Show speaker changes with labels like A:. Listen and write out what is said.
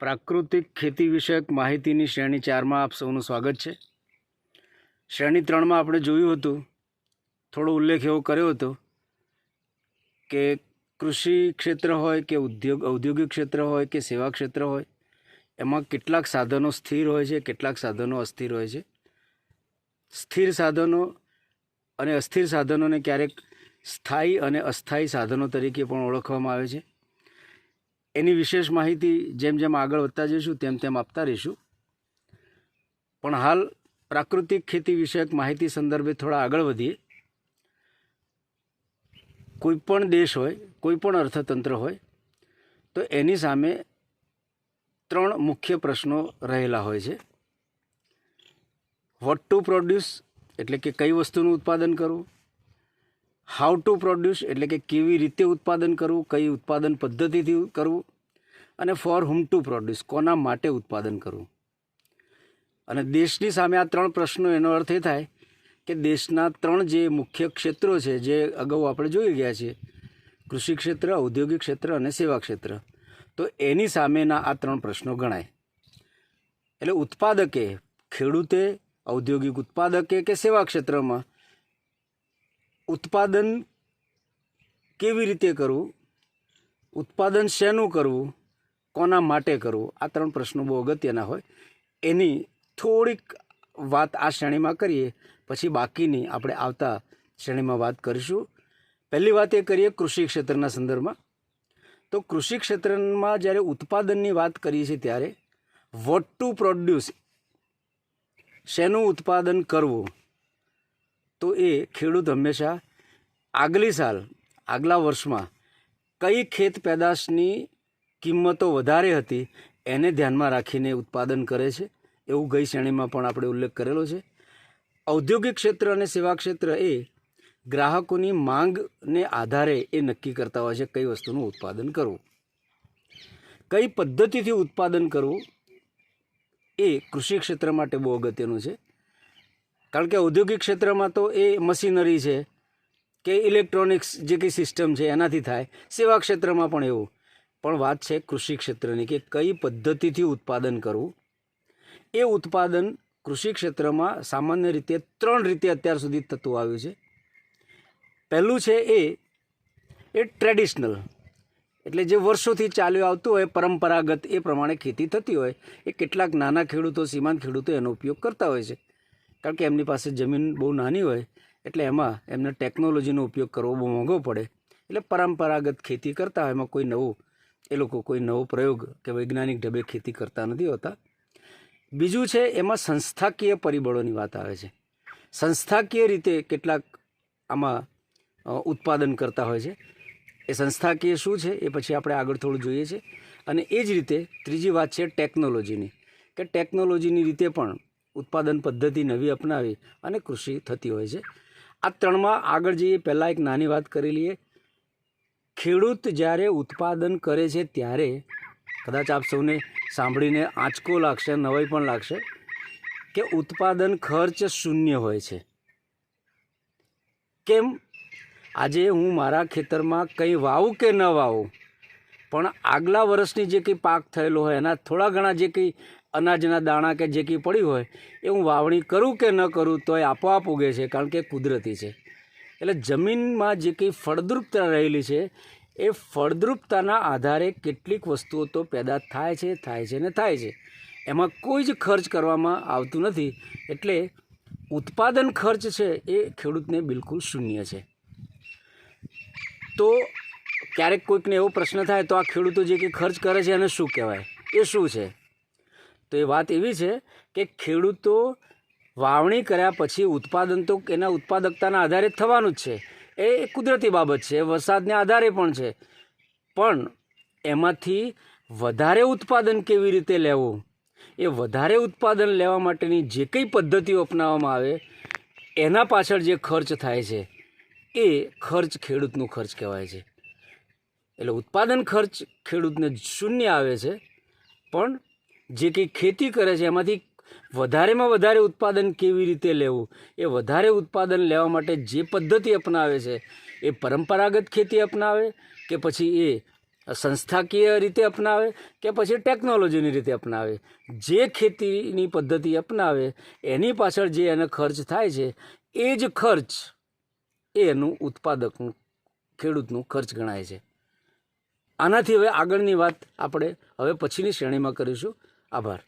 A: પ્રાકૃતિક ખેતી વિષયક માહિતીની શ્રેણી ચારમાં આપ સૌનું સ્વાગત છે. શ્રેણી ત્રણમાં આપણે જોયું હતું, થોડો ઉલ્લેખ એવો કર્યો હતો કે કૃષિ ક્ષેત્ર હોય કે ઉદ્યોગ, ઔદ્યોગિક ક્ષેત્ર હોય કે સેવા ક્ષેત્ર હોય, એમાં કેટલાક સાધનો સ્થિર હોય છે, કેટલાક સાધનો અસ્થિર હોય છે. સ્થિર સાધનો અને અસ્થિર સાધનોને ક્યારેક સ્થાયી અને અસ્થાયી સાધનો તરીકે પણ ઓળખવામાં આવે છે. એની વિશેષ માહિતી જેમ જેમ આગળ વધતા જઈશું, તેમ તેમ આપતા રહીશું. પણ હાલ પ્રાકૃતિક ખેતી વિષયક માહિતી સંદર્ભે થોડા આગળ વધીએ. કોઈ પણ દેશ હોય, કોઈ પણ અર્થતંત્ર હોય, તો એની સામે ત્રણ મુખ્ય પ્રશ્નો રહેલા હોય છે. વોટ ટુ પ્રોડ્યુસ એટલે કે કઈ વસ્તુનું ઉત્પાદન કરવું. હાઉ ટુ પ્રોડ્યુસ એટલે કે કેવી રીતે ઉત્પાદન કરવું, કઈ ઉત્પાદન પદ્ધતિથી કરવું, અને ફોર હુમ ટુ પ્રોડ્યુસ કોના માટે ઉત્પાદન કરવું. અને દેશની સામે આ ત્રણ પ્રશ્નો, એનો અર્થ એ થાય કે દેશના ત્રણ જે મુખ્ય ક્ષેત્રો છે, જે અગાઉ આપણે જોઈ ગયા છીએ, કૃષિ ક્ષેત્ર, ઔદ્યોગિક ક્ષેત્ર અને સેવા ક્ષેત્ર, તો એની સામેના આ ત્રણ પ્રશ્નો ગણાય. એટલે ઉત્પાદકે, ખેડૂતે, ઔદ્યોગિક ઉત્પાદકે કે સેવા ક્ષેત્રમાં ઉત્પાદન કેવી રીતે કરવું? ઉત્પાદન શેનું કરવું? કોના માટે કરવું? આ ત્રણ પ્રશ્નો બહુ અગત્યના હોય. એની થોડીક વાત આ શ્રેણીમાં કરીએ, પછી બાકીની આપણે આવતા શ્રેણીમાં વાત કરીશું. પહેલી વાત એ કરીએ કૃષિ ક્ષેત્રના સંદર્ભમાં. તો કૃષિ ક્ષેત્રમાં જ્યારે ઉત્પાદનની વાત કરીએ છીએ ત્યારે વોટ ટુ પ્રોડ્યુસ, શેનું ઉત્પાદન કરવું? તો એ ખેડૂત હંમેશા આગલી સાલ, આગલા વર્ષમાં કઈ ખેત પેદાશની કિંમતો વધારે હતી એને ધ્યાનમાં રાખીને ઉત્પાદન કરે છે. એવું ગઈ શ્રેણીમાં પણ આપણે ઉલ્લેખ કરેલો છે. ઔદ્યોગિક ક્ષેત્ર અને સેવા ક્ષેત્ર એ ગ્રાહકોની માંગને આધારે એ નક્કી કરતા હોય છે કઈ વસ્તુનું ઉત્પાદન કરવું. કઈ પદ્ધતિથી ઉત્પાદન કરવું એ કૃષિ ક્ષેત્ર માટે બહુ અગત્યનું છે. કારણ કે ઔદ્યોગિક ક્ષેત્રમાં તો એ મશીનરી છે કે ઇલેક્ટ્રોનિક્સ જે કંઈ સિસ્ટમ છે એનાથી થાય, સેવા ક્ષેત્રમાં પણ એવું. પણ વાત છે કૃષિ ક્ષેત્રની કે કઈ પદ્ધતિથી ઉત્પાદન કરવું? એ ઉત્પાદન કૃષિ ક્ષેત્રમાં સામાન્ય રીતે ત્રણ રીતે અત્યાર સુધી થતું આવ્યું છે. પહેલું છે એ એ ટ્રેડિશનલ. એટલે જે વર્ષોથી ચાલ્યું આવતું હોય, પરંપરાગત એ પ્રમાણે ખેતી થતી હોય, એ કેટલાક નાના ખેડૂતો સીમાંત ખેડૂતો એનો ઉપયોગ કરતા હોય છે. કારણ કે એમની પાસે જમીન બહુ નાની હોય, એટલે એમાં એમને ટેકનોલોજીનો ઉપયોગ કરવો બહુ મોંઘો પડે. એટલે પરંપરાગત ખેતી કરતા હોય, એમાં કોઈ નવું, એ લોકો કોઈ નવો પ્રયોગ કે વૈજ્ઞાનિક ઢબે ખેતી કરતા નથી હોતા. બીજું છે, એમાં સંસ્થાકીય પરિબળોની વાત આવે છે. સંસ્થાકીય રીતે કેટલાક આમાં ઉત્પાદન કરતા હોય છે. એ સંસ્થાકીય શું છે, એ પછી આપણે આગળ થોડું જોઈએ છે. અને એ જ રીતે ત્રીજી વાત છે ટેકનોલોજીની કે ટેકનોલોજીની રીતે પણ ઉત્પાદન પદ્ધતિ નવી અપનાવી અને કૃષિ થતી હોય છે. આ ત્રણમાં આગળ જઈએ, પહેલાં એક નાની વાત કરી લઈએ. ખેડૂત જ્યારે ઉત્પાદન કરે છે ત્યારે, કદાચ આપ સૌને સાંભળીને આંચકો લાગશે, નવાઈ પણ લાગશે, કે ઉત્પાદન ખર્ચ શૂન્ય હોય છે. કેમ? આજે હું મારા ખેતરમાં કંઈ વાવું કે ન વાવું, પણ આગલા વર્ષની જે કંઈ પાક થયેલો હોય, એના થોડા ઘણા જે કંઈ અનાજના દાણા કે જે કંઈ પડ્યું હોય, એ હું વાવણી કરું કે ન કરું તો એ આપોઆપ ઉગે છે, કારણ કે કુદરતી છે. એટલે જમીનમાં જે કંઈ ફળદ્રુપતા રહેલી છે, એ ફળદ્રુપતાના આધારે કેટલીક વસ્તુઓ તો પેદા થાય છે થાય છે ને થાય છે. એમાં કોઈ જ ખર્ચ કરવામાં આવતું નથી, એટલે ઉત્પાદન ખર્ચ છે એ ખેડૂતને બિલકુલ શૂન્ય છે. તો ક્યારેક કોઈકને એવો પ્રશ્ન થાય, તો આ ખેડૂતો જે કંઈ ખર્ચ કરે છે એને શું કહેવાય? એ શું છે? તો એ વાત એવી છે કે ખેડૂતો વાવણી કર્યા પછી ઉત્પાદન તો એના ઉત્પાદકતાના આધારે થવાનું જ છે. એ કુદરતી બાબત છે વરસાદને આધારે પણ છે. પણ એમાંથી વધારે ઉત્પાદન કેવી રીતે લેવું? એ વધારે ઉત્પાદન લેવા માટેની જે કંઈ પદ્ધતિઓ અપનાવવામાં આવે, એના પાછળ જે ખર્ચ થાય છે, એ ખર્ચ ખેડૂતનું ખર્ચ કહેવાય છે. એટલે ઉત્પાદન ખર્ચ ખેડૂતને શૂન્ય આવે છે, પણ જે કંઈ ખેતી કરે છે, એમાંથી વધારેમાં વધારે ઉત્પાદન કેવી રીતે લેવું? એ વધારે ઉત્પાદન લેવા માટે જે પદ્ધતિ અપનાવે છે, એ પરંપરાગત ખેતી અપનાવે કે પછી એ સંસ્થાકીય રીતે અપનાવે કે પછી ટેકનોલોજીની રીતે અપનાવે? જે ખેતીની પદ્ધતિ અપનાવે, એની પાછળ જે એનો ખર્ચ થાય છે, એ જ ખર્ચ એ એનું ઉત્પાદકનું, ખેડૂતનું ખર્ચ ગણાય છે. આનાથી હવે આગળની વાત આપણે હવે પછીની શ્રેણીમાં કરીશું. આભાર